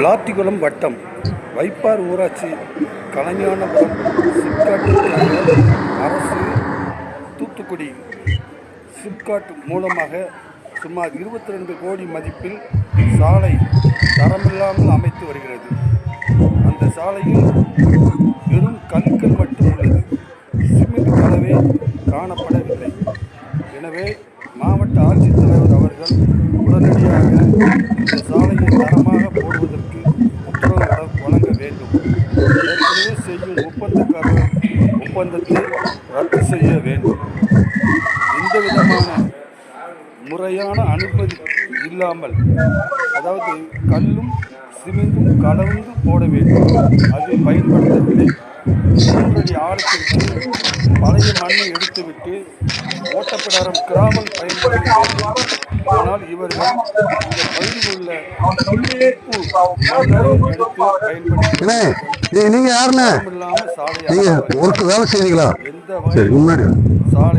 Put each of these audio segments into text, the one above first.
விளாத்திக்குளம் வட்டம் வைப்பார் ஊராட்சி கலைஞானபுரம் சிப்காட் அரசு தூத்துக்குடி. சிப்காட் மூலமாக சுமார் இருபத்தி ரெண்டு கோடி மதிப்பில் சாலை தரமில்லாமல் அமைத்து வருகிறது. அந்த சாலையில் வெறும் கற்கள் மட்டும் உள்ளது. சிமெண்ட் கலவே காணப்படவில்லை. எனவே மாவட்ட ஆட்சித்தலைவர் அவர்கள் உடனடியாக இந்த சாலையை தரம் போடுவதற்கு உத்தரவு வழ- வழங்க வேண்டும் ஏற்கனவே செய்யும் ஒப்பந்தக்காரர் ஒப்பந்தத்தை ரத்து செய்ய வேண்டும். எந்த விதமான முறையான அனுமதி இல்லாமல் அதாவது கல்லும் சிமெண்டும் கலந்து போட வேண்டும். அது பயன்படுத்தவில்லை. மூன்றடி ஆழத்திற்கு பழைய மண்ணை எடுத்துவிட்டு ஓட்டப்பிடாரம் கிராமம் பயன்படுத்த ஆனால் இவர்கள் இந்த பகுதியில் உள்ள பயன்படுத்தி நீங்க யாருண்ணே? நீங்க வேலை செய்றீங்களா? சரி முன்னாடி.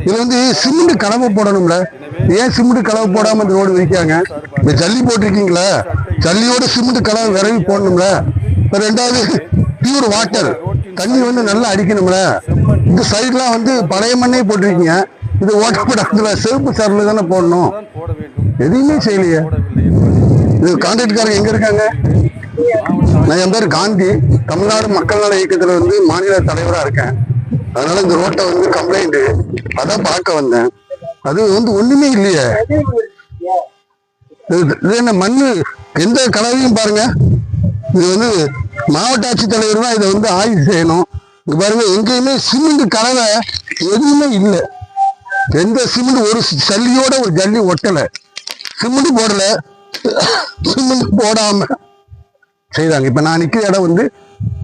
இது வந்து சிமெண்ட் கலவை போடணும்ல? ஏன் சிமெண்ட் கலவை போடாம இந்த ரோடு வைக்காங்க இந்த ஜல்லி போட்டிருக்கீங்களா? ஜல்லியோட சிமெண்ட் கலவை விரவி போடணும்ல? ரெண்டாவது பியூர் வாட்டர். தண்ணி வந்து நல்லா அடிக்கணும்ல. இந்த சைட்லாம் வந்து பழைய மண்ணே போட்டிருக்கீங்க. இது ஓட்டப்படாதுல செருப்பு சரல தானே போடணும். எதுவுமே செய்யலையே. இது கான்ட்ராக்ட்காரங்க எங்கே இருக்காங்க? நான் என் பேர் காந்தி. தமிழ்நாடு மக்கள் நல இயக்கத்தில் வந்து மாநில தலைவராக இருக்கேன். அதனால இந்த ரோட்டை வந்து கம்ப்ளைண்ட் அதான் பார்க்க வந்தேன். அது வந்து ஒண்ணுமே இல்லையே. இது இது என்ன மண்ணு? எந்த கலவையும் பாருங்க. இது வந்து மாவட்ட ஆட்சித்தலைவர் தான் இதை வந்து ஆய்வு செய்யணும். இங்க பாருங்க எங்கேயுமே சிமெண்ட் கலவை எதுவுமே இல்லை. எந்த சிமெண்ட் ஒரு சல்லியோட ஒரு ஜல்லி ஒட்டலை. சிமெண்ட் போடல. சிமெண்ட் போடாம செய்தாங்க. இப்ப நான் நிற்கிற இடம் வந்து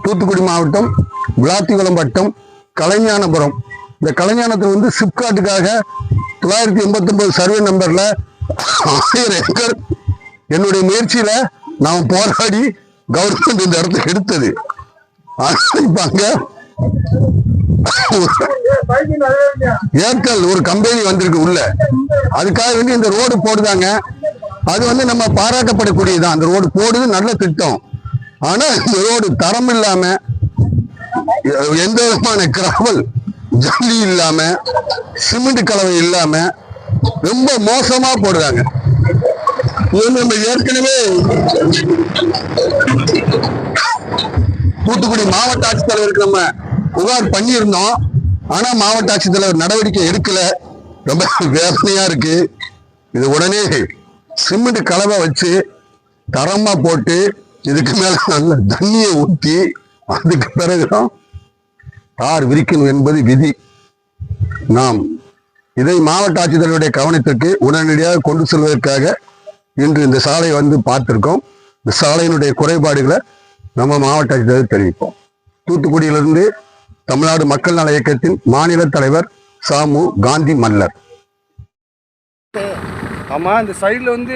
தூத்துக்குடி மாவட்டம் விளாத்திகுளம் வட்டம் கலைஞானபுரம். இந்த கலைஞானத்தில் வந்து சிப்காட்டுக்காக தொள்ளாயிரத்தி எண்பத்தி சர்வே நம்பர்ல ஆயிரம் ஏக்கர் என்னுடைய முயற்சியில நான் போராடி கவர்மெண்ட் இந்த இடத்த எடுத்தது. அங்க ஏர்டெல் ஒரு கம்பெனி வந்திருக்கு உள்ள. அதுக்காக வேண்டி இந்த ரோடு போடுதாங்க. அது வந்து நம்ம பாராட்டப்படக்கூடியதான் அந்த ரோடு போடுது நல்ல திட்டம். ஆனா இந்த ரோடு தரம் இல்லாம எந்த விதமான கிராவல் ஜல்லி இல்லாம சிமெண்ட் கலவை இல்லாம ரொம்ப மோசமா போடுறாங்க. இது நம்ம ஏற்கனவே தூத்துக்குடி மாவட்ட ஆட்சித்தலைவருக்கு நம்ம புகார் பண்ணியிருந்தோம். ஆனா மாவட்ட ஆட்சித்தலைவர் நடவடிக்கை எடுக்கல. ரொம்ப வேதனையா இருக்கு. இது உடனே சிமெண்ட் கலவை வச்சு தரமா போட்டு இதுக்கு மேல நல்ல தண்ணியை ஊற்றி அதுக்கு பிறகுதான் தார் விரிக்கணும் என்பது விதி. நாம் இதை மாவட்ட ஆட்சித்தலைவருடைய கவனத்திற்கு உடனடியாக கொண்டு செல்வதற்காக இன்று இந்த சாலை வந்து பார்த்திருக்கோம். இந்த சாலையினுடைய குறைபாடுகளை நம்ம மாவட்ட தெரிவிப்போம். தூத்துக்குடியிலிருந்து தமிழ்நாடு மக்கள் நல இயக்கத்தின் மாநில தலைவர் சாமு காந்தி மல்லர் ஆமாம் இந்த சைடில் வந்து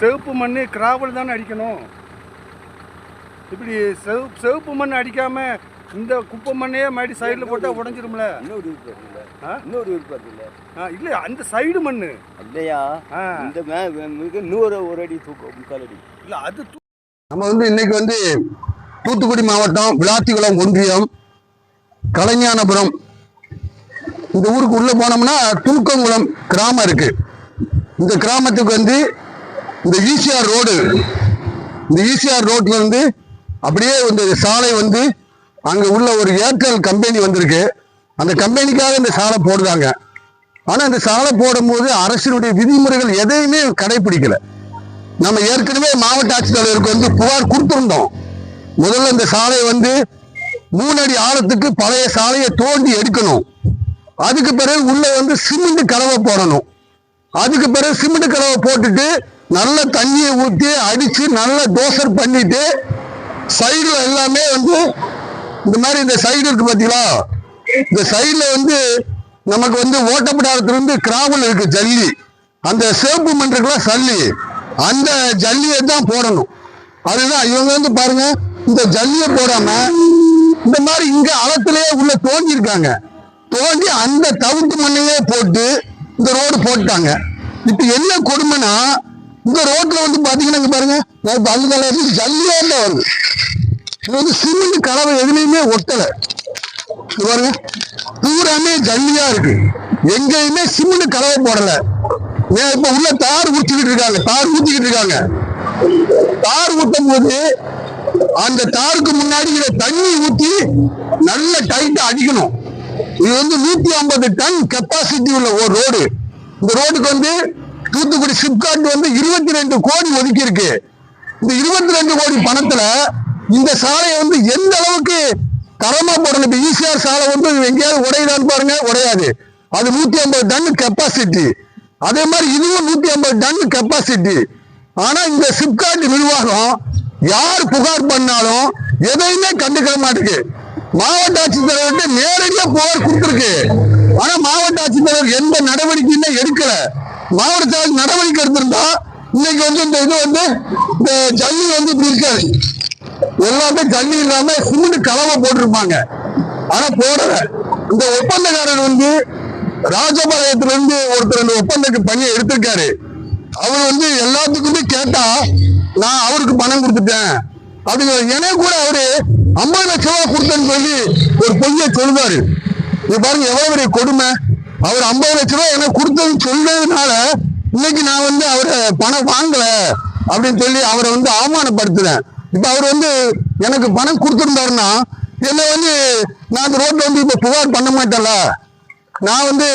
சிவப்பு மண் கிராவல் தானே அடிக்கணும். இப்படி செவ் சிவப்பு மண் அடிக்காம இந்த குப்பை மண்ணையே மாடி சைடில் போட்டால் உடஞ்சிரும்ல? இன்னொரு விருப்பம் இல்லை ஆ? இன்னொரு விருப்பம் இல்லை ஆ இல்லை அந்த சைடு மண் இல்லையா? ஆ. இந்த நூறு ஒரு அடி தூக்கம் முக்கால் அடி. இல்லை அது நம்ம வந்து இன்னைக்கு வந்து தூத்துக்குடி மாவட்டம் விளாத்திகுளம் ஒன்றியம் கலைஞானபுரம். இந்த ஊருக்கு உள்ள போனோம்னா துணுக்கங்குளம் கிராமம் இருக்கு. இந்த கிராமத்துக்கு வந்து இந்த ஈசிஆர் ரோடு. இந்த ஈசிஆர் ரோட்ல இருந்து அப்படியே இந்த சாலை வந்து அங்க உள்ள ஒரு ஏர்டெல் கம்பெனி வந்திருக்கு. அந்த கம்பெனிக்காக இந்த சாலை போடுறாங்க. ஆனா இந்த சாலை போடும்போது அரசினுடைய விதிமுறைகள் எதையுமே கடைபிடிக்கல. நம்ம ஏற்கனவே மாவட்ட ஆட்சித்தலைவருக்கு வந்து புகார் கொடுத்துருந்தோம். முதல்ல இந்த சாலையை வந்து மூணு அடி ஆழத்துக்கு பழைய சாலையை தோண்டி எடுக்கணும். அதுக்கு பிறகு உள்ள வந்து சிமெண்ட் கலவை போடணும். அதுக்கு பிறகு சிமெண்ட் கலவை போட்டுட்டு நல்ல தண்ணியை ஊற்றி அடித்து நல்ல தோசர் பண்ணிட்டு சைடில் எல்லாமே வந்து இந்த மாதிரி இந்த சைடு இருக்கு பார்த்தீங்களா இந்த சைடில் வந்து நமக்கு வந்து ஓட்டப்படாரத்துல இருந்து கிராவல் இருக்கு ஜல்லி. அந்த சேப்பு மன்றக்குலாம் சல்லி. அந்த ஜல்லியை தான் போடணும். அதுதான் இவங்க வந்து பாருங்க இந்த ஜல்லியை போடாம இந்த மாதிரி இங்க அளத்திலேயே உள்ள தோண்டி இருக்காங்க. தோண்டி அந்த தவிட்டு மண்ணையே போட்டு இந்த ரோடு போட்டாங்க இப்ப என்ன கொடுமைனா இந்த ரோட்ல வந்து பாத்தீங்கன்னா பாருங்க நான் இப்ப அந்த கலர் ஜல்லியா இருந்தா வருது. இது வந்து சிமெண்ட் கலவை எதுலையுமே ஒட்டல. பாருங்க பூராமே ஜல்லியா இருக்கு. எங்கேயுமே சிமெண்ட் கலவை போடல. இப்ப உள்ள தார் ஊத்திக்கிட்டு இருக்காங்க. தார் ஊத்திக்கிட்டு இருக்காங்க. தார் ஊத்தும் போது அந்த தாருக்கு முன்னாடி இதை தண்ணி ஊத்தி நல்ல டைட்டா அடிக்கணும். இது வந்து நூத்தி ஐம்பது டன் கெப்பாசிட்டி உள்ள ஒரு ரோடு இந்த ரோடுக்கு வந்து தூத்துக்குடி சிப்காட் வந்து இருபத்தி ரெண்டு கோடி ஒதுக்கி இருக்கு இந்த இருபத்தி ரெண்டு கோடி பணத்துல இந்த சாலையை வந்து எந்த அளவுக்கு தரமா போடணும்? இப்ப ஈசிஆர் சாலை வந்து எங்கேயாவது உடையுதான்னு பாருங்க உடையாது. அது நூத்தி ஐம்பது டன் கெப்பாசிட்டி அதே மாதிரி இதுவும் நூத்தி ஐம்பது டன் கெப்பாசிட்டி ஆனா இந்த சிப்காட் நிர்வாகம் யார் புகார் பண்ணாலும் எதையுமே கண்டுக்கிற மாட்டேங்குது மாவட்ட ஆட்சித்தலைவர்கிட்ட நேரடியா புகார் கொடுத்துருக்கு. ஆனா மாவட்ட ஆட்சித்தலைவர் எந்த நடவடிக்கையுமே எடுக்கல. மாவட்ட ஆட்சி நடவடிக்கை எடுத்திருந்தா இன்னைக்கு வந்து இந்த இது வந்து இந்த ஜல்லி வந்து இப்படி இருக்காது. எல்லாமே ஜல்லி இல்லாம சிமெண்ட் கலவை போட்டிருப்பாங்க. ஆனா போடல. இந்த ஒப்பந்தக்காரர் வந்து ராஜபாளையத்திலிருந்து ஒருத்தர் இந்த ஒப்பந்தக்கு பணியை எடுத்திருக்காரு. அவர் வந்து எல்லாத்துக்குமே கேட்டா நான் அவருக்கு பணம் கொடுத்துட்டேன். அப்படிங்கிற எனக்கு கூட அவரு ஐம்பது லட்சம் ரூபா கொடுத்தேன்னு சொல்லி ஒரு பொய்யை சொல்லுவாரு. இது பாருங்க எவ்வளவு பெரிய கொடுமை. அவர் ஐம்பது லட்ச ரூபா எனக்கு கொடுத்ததுன்னு சொல்றதுனால இன்னைக்கு நான் வந்து அவரை பணம் வாங்கல அப்படின்னு சொல்லி அவரை வந்து அவமானப்படுத்துறேன். இப்ப அவர் வந்து எனக்கு பணம் கொடுத்துருந்தாருன்னா என்னை வந்து நான் அந்த ரோட்ல வந்து இப்ப புகார் பண்ண மாட்டேன்ல. நான் வந்து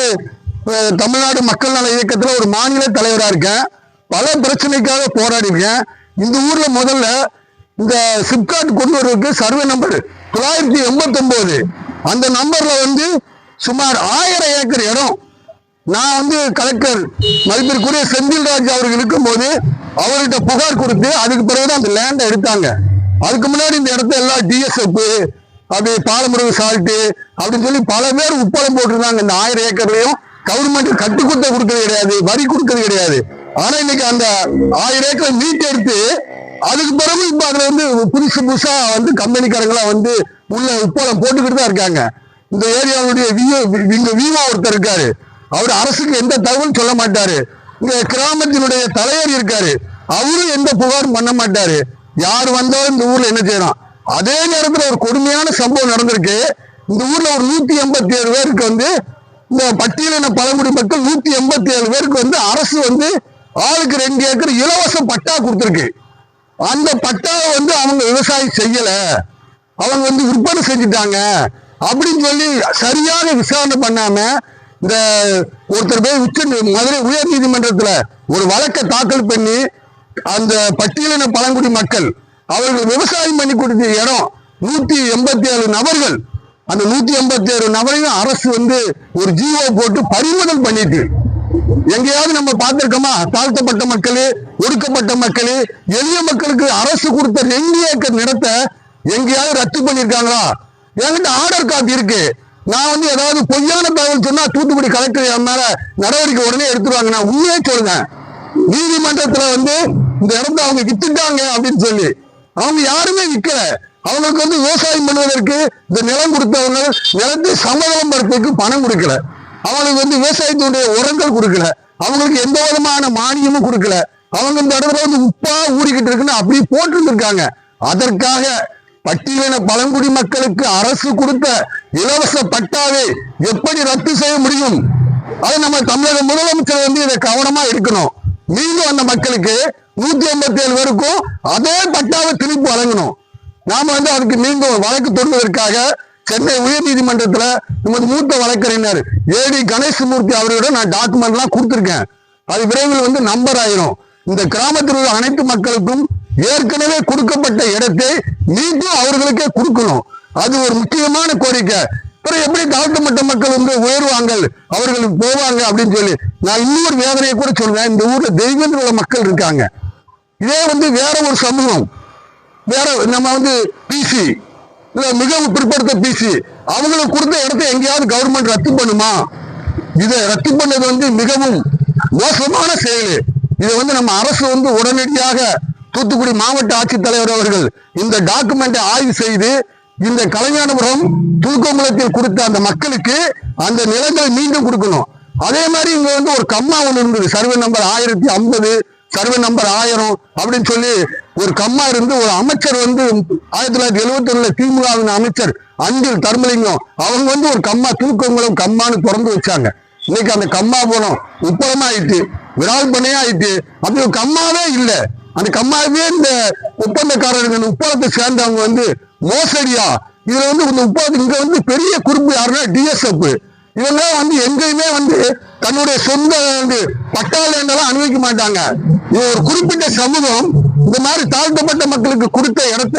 தமிழ்நாடு மக்கள் நல இயக்கத்தில் ஒரு மாநில தலைவராக இருக்கேன். பல பிரச்சனைக்காக போராடி இருக்கேன் இந்த ஊரில் முதல்ல இந்த சிப்காட் கொண்டு வருவதற்கு சர்வே நம்பர் தொள்ளாயிரத்தி எண்பத்தொம்போது. அந்த நம்பரில் வந்து சுமார் ஆயிரம் ஏக்கர் இடம். நான் வந்து கலெக்டர் மதிப்பிற்குரிய செந்தில்ராஜ் அவர்கள் இருக்கும்போது அவர்கிட்ட புகார் கொடுத்து அதுக்கு பிறகுதான் அந்த லேண்டை எடுத்தாங்க. அதுக்கு முன்னாடி இந்த இடத்த எல்லாம் டிஎஸ்எஃப் அப்படி பாலமுருகு சால்ட்டு அப்படின்னு சொல்லி பல பேர் உப்பளம் போட்டிருந்தாங்க. இந்த ஆயிரம் ஏக்கர்லையும் கவர்மெண்ட் கட்டுக்குத்த கொடுக்கறது கிடையாது வரி கொடுக்கறது கிடையாது. ஆனா இன்னைக்கு அந்த ஆயிரம் ஏக்கர் மீட் எடுத்து அதுக்கு பிறகு இப்ப அதுல வந்து புதுசு புதுசா வந்து கம்பெனிக்காரங்களா வந்து உள்ள உப்பளம் போட்டுக்கிட்டு தான் இருக்காங்க. இந்த ஏரியாவுடைய விஓ இங்க விஓ ஒருத்தர் இருக்காரு. அவர் அரசுக்கு எந்த தகவலும் சொல்ல மாட்டாரு. இங்க கிராமத்தினுடைய தலைவர் இருக்காரு. அவரும் எந்த புகாரும் பண்ண மாட்டாரு. யார் வந்தாலும் இந்த ஊர்ல என்ன செய்யறான் அதே நேரத்தில் ஒரு கொடுமையான சம்பவம் நடந்திருக்கு. இந்த ஊர்ல ஒரு நூத்தி எண்பத்தி ஏழு பேருக்கு வந்து இந்த பட்டியலின பழங்குடி மக்கள் நூத்தி எண்பத்தி ஏழு பேருக்கு வந்து அரசு வந்து ஆளுக்கு ரெண்டு ஏக்கர் இலவச பட்டா கொடுத்துருக்கு. அந்த பட்டாவை வந்து அவங்க விவசாயம் செய்யல. அவங்க வந்து விற்பனை செஞ்சுட்டாங்க. அப்படின்னு சொல்லி சரியாக விசாரணை பண்ணாம இந்த ஒருத்தர் போய் உச்ச நீ- மதுரை உயர் நீதிமன்றத்துல ஒரு வழக்கை தாக்கல் பண்ணி அந்த பட்டியலின பழங்குடி மக்கள் அவர்கள் விவசாயம் பண்ணி கொடுத்த இடம் நூத்தி எண்பத்தி ஏழு நபர்கள். அந்த நூத்தி எண்பத்தி ஏழு நபரையும் அரசு வந்து ஒரு ஜீவோ போட்டு பறிமுதல் பண்ணிட்டு. எங்கேயாவது நம்ம பார்த்திருக்கோமா? தாழ்த்தப்பட்ட மக்களே ஒடுக்கப்பட்ட மக்களே எளிய மக்களுக்கு அரசு கொடுத்த ரெண்டு ஏக்கர் நிலத்தை எங்கேயாவது ரத்து பண்ணிருக்காங்களா என்கிட்ட ஆர்டர் காப்பி இருக்கு. நான் வந்து ஏதாவது பொய்யான தகவல் சொன்னா தூத்துக்குடி கலெக்டர் என் மேல நடவடிக்கை உடனே எடுத்துருவாங்க. நான் உண்மையே சொல்றேன். நீதிமன்றத்துல வந்து இந்த இடத்த அவங்க வித்துட்டாங்க அப்படின்னு சொல்லி. அவங்க யாருமே விற்கல அவங்களுக்கு வந்து விவசாயம் பண்ணுவதற்கு இந்த நிலம் கொடுத்தவங்க நிலத்தை சமதளம் படுறதுக்கு பணம் கொடுக்கல. அவங்களுக்கு வந்து விவசாயத்தினுடைய உரங்கள் கொடுக்கல. அவங்களுக்கு எந்த விதமான மானியமும் கொடுக்கல. அவங்க இந்த இடத்துல வந்து உப்பா ஊறிக்கிட்டு இருக்குன்னு அப்படி போட்டிருந்திருக்காங்க. அதற்காக பட்டியலின பழங்குடி மக்களுக்கு அரசு கொடுத்த இலவச பட்டாவை எப்படி ரத்து செய்ய முடியும்? அது நம்ம தமிழக முதலமைச்சர் வந்து இதை கவனமா இருக்கணும் மீண்டும் அந்த மக்களுக்கு நூத்தி ஐம்பத்தி ஏழு பேருக்கும் அதே பட்டாவை திருப்பி வழங்கணும். நாம வந்து அதுக்கு மீண்டும் வழக்கு தொடுவதற்காக சென்னை உயர்நீதிமன்றத்துல நமது மூத்த வழக்கறிஞர் ஏடி கணேசமூர்த்தி அவர்களிடம் நான் டாக்குமெண்ட் எல்லாம் கொடுத்திருக்கேன். அது விரைவில் வந்து நம்பர் ஆயிரும். இந்த கிராமத்தில் உள்ள அனைத்து மக்களுக்கும் ஏற்கனவே கொடுக்கப்பட்ட இடத்தை மீண்டும் அவர்களுக்கே கொடுக்கணும். அது ஒரு முக்கியமான கோரிக்கை. அப்புறம் எப்படி தாழ்த்தப்பட்ட மக்கள் வந்து உயர்வாங்கள் அவர்கள் போவாங்க அப்படின்னு சொல்லி நான் இன்னொரு வேதனையை கூட சொல்றேன் இந்த ஊர்ல தெய்வங்கள் உள்ள மக்கள் இருக்காங்க. இதே வந்து வேற ஒரு சமூகம். வேற நம்ம வந்து பிசி இல்ல மிகவும் பிற்படுத்த பிசி அவங்களுக்கு கொடுத்த இடத்த எங்கேயாவது கவர்மெண்ட் ரத்து பண்ணுமா? இதை ரத்து பண்ணது வந்து மிகவும் மோசமான செயல். இதை வந்து நம்ம அரசு வந்து உடனடியாக தூத்துக்குடி மாவட்ட ஆட்சித்தலைவர் அவர்கள் இந்த டாக்குமெண்ட்டை ஆய்வு செய்து இந்த கலைஞானபுரம் தூக்கமுலத்தில் கொடுத்த அந்த மக்களுக்கு அந்த நிலங்களை மீண்டும் கொடுக்கணும். அதே மாதிரி இங்க வந்து ஒரு கம்மா ஒன்று இருந்தது. சர்வே நம்பர் ஆயிரத்தி ஐம்பது சர்வே நம்பர் ஆயிரம் அப்படின்னு சொல்லி ஒரு கம்மா இருந்து ஒரு அமைச்சர் வந்து ஆயிரத்தி தொள்ளாயிரத்தி எழுபத்தி ஒண்ணுல திமுகவின் அமைச்சர் அன்பில் தர்மலிங்கம் அவங்க வந்து ஒரு கம்மா தூக்கங்களும் கம்மான்னு திறந்து வச்சாங்க. இன்னைக்கு அந்த கம்மா போனோம். உப்பளமா ஆயிட்டு விரால் பண்ணையா ஆயிட்டு அப்படி ஒரு கம்மாவே இல்லை. அந்த கம்மாவே இந்த ஒப்பந்தக்காரர்கள் இந்த உப்பளத்தை சேர்ந்தவங்க வந்து மோசடியா? இதுல வந்து இந்த உப்பளத்து இங்க வந்து பெரிய குறிப்பு யாருன்னா டிஎஸ்எஃப் இவங்க வந்து எங்கேயுமே வந்து தன்னுடைய சொந்த வந்து என்றெல்லாம் அனுபவிக்க மாட்டாங்க. இது ஒரு குறிப்பிட்ட சமூகம் இந்த மாதிரி தாழ்த்தப்பட்ட மக்களுக்கு கொடுத்த இடத்த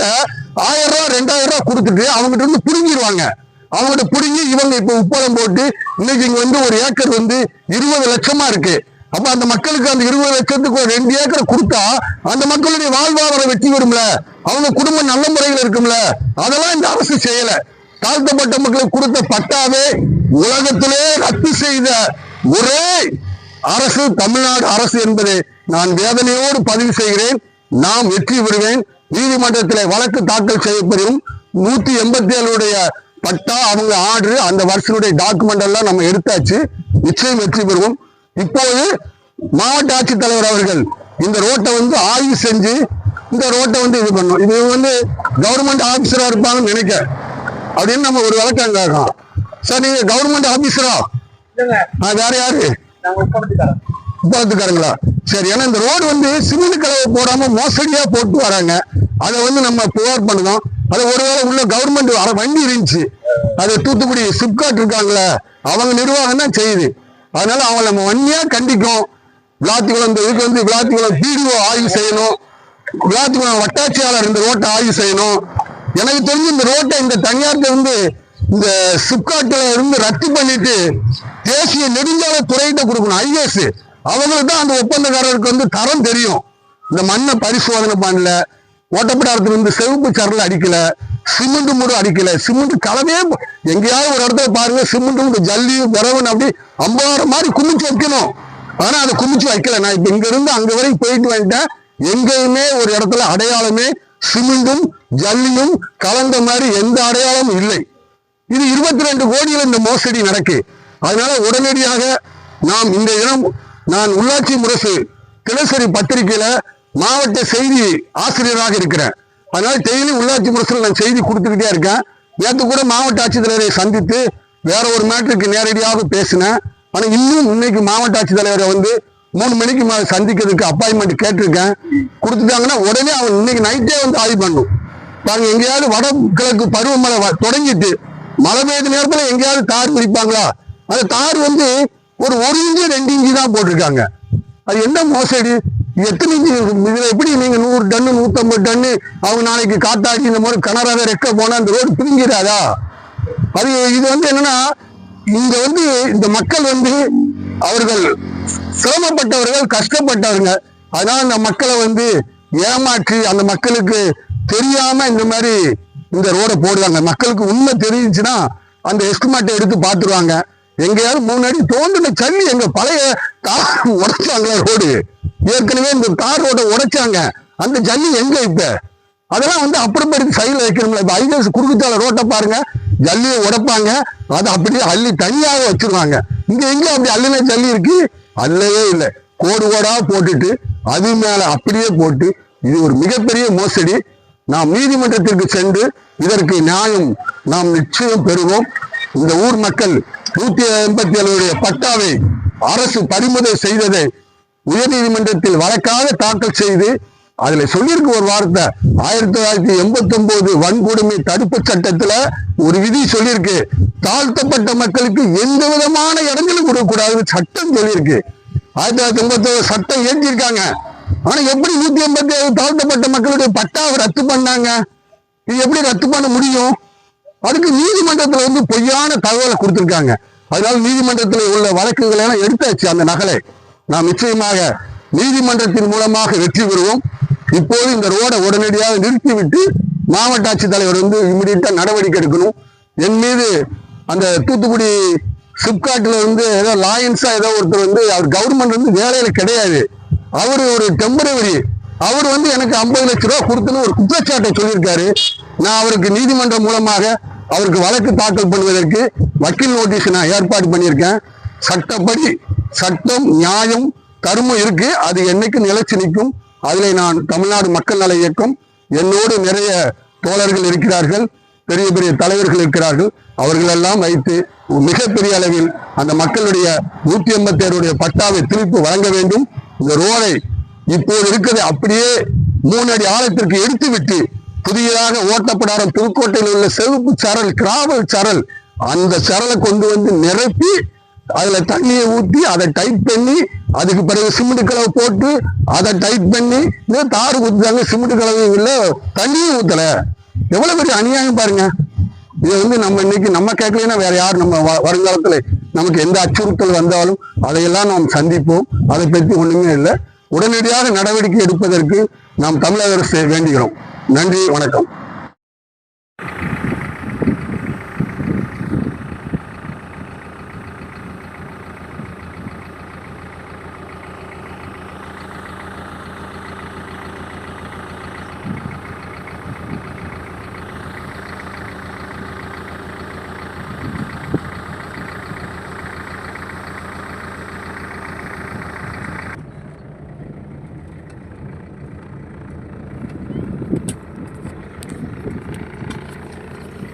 ஆயிரம் ரூபா ரெண்டாயிரம் ரூபா கொடுத்துட்டு அவங்ககிட்ட இருந்து புடுங்கிடுவாங்க அவங்ககிட்ட புரிஞ்சு இவங்க இப்ப உப்பளம் போட்டு இன்னைக்கு இங்க வந்து ஒரு ஏக்கர் வந்து இருபது லட்சமா இருக்கு. அப்ப அந்த மக்களுக்கு அந்த இருபது லட்சத்துக்கு ஒரு ரெண்டு ஏக்கர் கொடுத்தா அந்த மக்களுடைய வாழ்வாதாரம் வெற்றி வரும்ல? அவங்க குடும்பம் நல்ல முறையில் இருக்கும்ல? அதெல்லாம் இந்த அரசு செய்யல. தாழ்த்தப்பட்ட மக்களுக்கு கொடுத்த பட்டாவே உலகத்திலே ரத்து செய்த ஒரே அரசு தமிழ்நாடு அரசு என்பதை நான் வேதனையோடு பதிவு செய்கிறேன். நாம் வெற்றி பெறுவேன். நீதிமன்றத்தில் வழக்கு தாக்கல் செய்யப்படும். நூத்தி எண்பத்தி ஏழுடைய பட்டா அவங்க ஆர்டர் அந்த வருஷனுடைய டாக்குமெண்ட் எல்லாம் நம்ம எடுத்தாச்சு. நிச்சயம் வெற்றி பெறுவோம். இப்போது மாவட்ட ஆட்சித்தலைவர் அவர்கள் இந்த ரோட்டை வந்து ஆய்வு செஞ்சு இந்த ரோட்டை வந்து இது பண்ணும் இது வந்து கவர்மெண்ட் ஆபீசரா இருப்பாங்கன்னு நினைக்க அப்படின்னு நம்ம ஒரு விளக்கம் கேட்கலாம். சார் நீங்க கவர்மெண்ட் ஆபீசரா வேற யாரு? உப்பளத்துக்காரங்களா சரி ஏன்னா இந்த ரோடு வந்து சிமெண்ட் கலவை போடாம மோசடியா போட்டு வராங்க. அதை வந்து நம்ம புகார் பண்ணுதோம் அது ஒருவேளை உள்ள கவர்மெண்ட் வர வண்டி இருந்துச்சு. அது தூத்துக்குடி சிப்காட் இருக்காங்களே அவங்க நிர்வாகம் தான் செய்யுது. அதனால அவங்கள நம்ம வன்னியா கண்டிக்கும் விளாத்திக்குளம் இந்த இதுக்கு வந்து விளாத்திக்குளம் பிடிஓ ஆய்வு செய்யணும். விளாத்திக்குளம் வட்டாட்சியாளர் இந்த ரோட்டை ஆய்வு செய்யணும். எனக்கு தெரிஞ்சு இந்த ரோட்டை இந்த தனியார்ட்ட வந்து இந்த சிப்காட்ல இருந்து ரத்து பண்ணிட்டு தேசிய நெடுஞ்சாலை துறையிட்ட கொடுக்கணும் ஐஎஸ் அவங்களுக்கு தான் அந்த ஒப்பந்தக்காரருக்கு வந்து தரம் தெரியும். இந்த மண்ணை பரிசோதனை பண்ணல ஓட்டப்படாரத்துல இருந்து செவப்பு சரல் அடிக்கல சிமெண்ட் மூடு அடிக்கல சிமெண்ட் கலவே எங்கேயாவது ஒரு இடத்துல பாருங்க சிமெண்ட் மூடு ஜல்லி விரவன் அப்படி ஐம்பதாயிரம் மாதிரி குமிச்சு வைக்கணும். ஆனா அதை குமிச்சு வைக்கல. நான் இப்ப இங்க இருந்து அங்க வரைக்கும் போயிட்டு வந்துட்டேன். எங்கேயுமே ஒரு இடத்துல அடையாளமே சிமெண்டும் ஜல்லியும் கலந்த மாதிரி எந்த அடையாளமும் இல்லை. இது இருபத்தி ரெண்டு கோடியில் இந்த மோசடி நடக்கு. அதனால உடனடியாக நாம் இந்த தினம் நான் உள்ளாட்சி முரசு தினசரி பத்திரிகையில மாவட்ட செய்தி ஆசிரியராக இருக்கிறேன். அதனால டெய்லி உள்ளாட்சி முரசில் நான் செய்தி கொடுத்துக்கிட்டே இருக்கேன். நேற்று கூட மாவட்ட ஆட்சித்தலைவரை சந்தித்து வேற ஒரு மேட்டருக்கு நேரடியாக பேசினேன். ஆனால் இன்னும் இன்னைக்கு மாவட்ட ஆட்சித்தலைவரை வந்து மூணு மணிக்கு சந்திக்கிறதுக்கு அப்பாயின்மெண்ட் கேட்டிருக்கேன். கொடுத்துட்டாங்கன்னா உடனே அவன் இன்னைக்கு நைட்டே வந்து ஆய்வு பண்ணும். பாருங்க எங்கேயாவது வடகிழக்கு பருவமழை வ- தொடங்கிட்டு மழை பெய்த நேரத்தில் எங்கேயாவது தார் பிடிப்பாங்களா அந்த தார் வந்து ஒரு ஒரு இன்ச்சு ரெண்டு இன்ச்சு தான் போட்டிருக்காங்க. அது என்ன மோசடி? எத்தனை இன்ச்சு இருக்கும்? இதுல எப்படி நீங்க நூறு டன்னு நூத்தம்பது டன்னு அவங்க நாளைக்கு காத்தாடி இந்த மாதிரி கனராக ரெக்க போனா அந்த ரோடு பிரிஞ்சிடாதா அது இது வந்து என்னன்னா இங்க வந்து இந்த மக்கள் வந்து அவர்கள் சிரமப்பட்டவர்கள் கஷ்டப்பட்டவங்க அதனால அந்த மக்களை வந்து ஏமாற்றி அந்த மக்களுக்கு தெரியாம இந்த மாதிரி இந்த ரோடை போடுவாங்க மக்களுக்கு உண்மை தெரிஞ்சுன்னா அந்த எஸ்டிமேட்டை எடுத்து பார்த்துருவாங்க. எங்கேயாவது முன்னாடி தோண்டின சல்லி எங்க பழைய தார் உடைச்சாங்களா ரோடு. ஏற்கனவே இந்த தார் ரோட்டை உடைச்சாங்க. அந்த ஜல்லி எங்க இப்ப? அதெல்லாம் வந்து அப்புறப்படுத்தி சைடில் வைக்கணும்ல. இப்ப ஐஜஸ் குறுக்குத்தால ரோட்டை பாருங்க. ஜல்லியை உடைப்பாங்க. அதை அப்படியே அள்ளி தனியாக வச்சிருவாங்க. இங்க எங்க அப்படி அள்ளின ஜல்லி இருக்கு? அல்லவே இல்லை. கோடு கோடா போட்டுட்டு அது மேல அப்படியே போட்டு இது ஒரு மிகப்பெரிய மோசடி. நாம் நீதிமன்றத்திற்கு சென்று இதற்கு நியாயம் நாம் நிச்சயம் பெறுவோம். இந்த ஊர் மக்கள் நூத்தி எண்பத்தி ஏழுடைய பட்டாவை அரசு பறிமுதல் செய்ததை உயர்நீதிமன்றத்தில் வழக்காக தாக்கல் செய்து அதுல சொல்லியிருக்கு ஒரு வார்த்தை ஆயிரத்தி தொள்ளாயிரத்தி எண்பத்தி ஒன்பது வன்கொடுமை தடுப்பு சட்டத்துல ஒரு விதி சொல்லியிருக்கு. தாழ்த்தப்பட்ட மக்களுக்கு எந்த விதமான இடங்களும் கொடுக்கக்கூடாதுன்னு சட்டம் சொல்லியிருக்கு. ஆயிரத்தி தொள்ளாயிரத்தி எண்பத்தி சட்டம் ஏற்றிருக்காங்க ஆனா எப்படி நூத்தி எண்பத்தி ஏழு தாழ்த்தப்பட்ட மக்களுடைய பட்டாவை ரத்து பண்ணாங்க? இது எப்படி ரத்து பண்ண முடியும்? அதுக்கு நீதிமன்றத்துல வந்து பொய்யான தகவலை கொடுத்திருக்காங்க. அதனால நீதிமன்றத்தில் உள்ள வழக்குகளை எல்லாம் எடுத்தாச்சு அந்த நகலை. நாம் நிச்சயமாக நீதிமன்றத்தின் மூலமாக வெற்றி பெறுவோம். இப்போது இந்த ரோடை உடனடியாக நிறுத்திவிட்டு மாவட்ட ஆட்சித்தலைவர் வந்து இம்மிடியா நடவடிக்கை எடுக்கணும். என் மீது அந்த தூத்துக்குடி சிப்காட்ல வந்து ஏதோ லாயன்ஸா ஏதோ ஒருத்தர் வந்து அவர் கவர்மெண்ட் வந்து வேலையில கிடையாது. அவர் ஒரு டெம்பரவரி அவர் வந்து எனக்கு ஐம்பது லட்ச ரூபா கொடுத்துன்னு ஒரு குற்றச்சாட்டை சொல்லியிருக்காரு. நான் அவருக்கு நீதிமன்றம் மூலமாக அவருக்கு வழக்கு தாக்கல் பண்ணுவதற்கு வக்கீல் நோட்டீஸ் நான் ஏற்பாடு பண்ணியிருக்கேன். சட்டப்படி சட்டம் நியாயம் கருமம் இருக்கு. அது என்னைக்கு நிலைச்சு நிற்கும் அதில் நான் தமிழ்நாடு மக்கள் நல இயக்கம் என்னோடு நிறைய தோழர்கள் இருக்கிறார்கள் பெரிய பெரிய தலைவர்கள் இருக்கிறார்கள். அவர்களெல்லாம் வைத்து மிகப்பெரிய அளவில் அந்த மக்களுடைய நூத்தி எண்பத்தி ஏழுடைய பட்டாவை திருப்பி வழங்க வேண்டும். இந்த ரோடை இப்போது இருக்கிறது அப்படியே மூணு அடி ஆழத்திற்கு எடுத்து விட்டு புதியதாக ஓட்டப்படாத புதுக்கோட்டையில் உள்ள செவப்பு சரல் கிராவல் சரல் அந்த சரலை கொண்டு வந்து நிரப்பி அதுல தண்ணியை ஊத்தி அதை டைட் பண்ணி அதுக்கு பிறகு சிமெண்ட் கலவை போட்டு அதை டைட் பண்ணி இன்னும் தாறு ஊத்துறாங்க சிமெண்ட் கலவையும் இல்லை தண்ணியும் ஊத்தல. எவ்வளவு பெரிய அநியாயம் பாருங்க. இதை வந்து நம்ம இன்னைக்கு நம்ம கேட்கலன்னா வேற யார் நம்ம வ- வருங்காலத்துல நமக்கு எந்த அச்சுறுத்தல் வந்தாலும் அதையெல்லாம் நாம் சந்திப்போம். அதை பற்றி ஒண்ணுமே இல்லை. உடனடியாக நடவடிக்கை எடுப்பதற்கு நாம் தமிழக அரசு வேண்டுகிறோம். நன்றி வணக்கம்.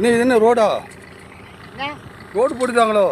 என்ன இது என்ன ரோடா? ரோடு போட்டுட்டாங்களோ?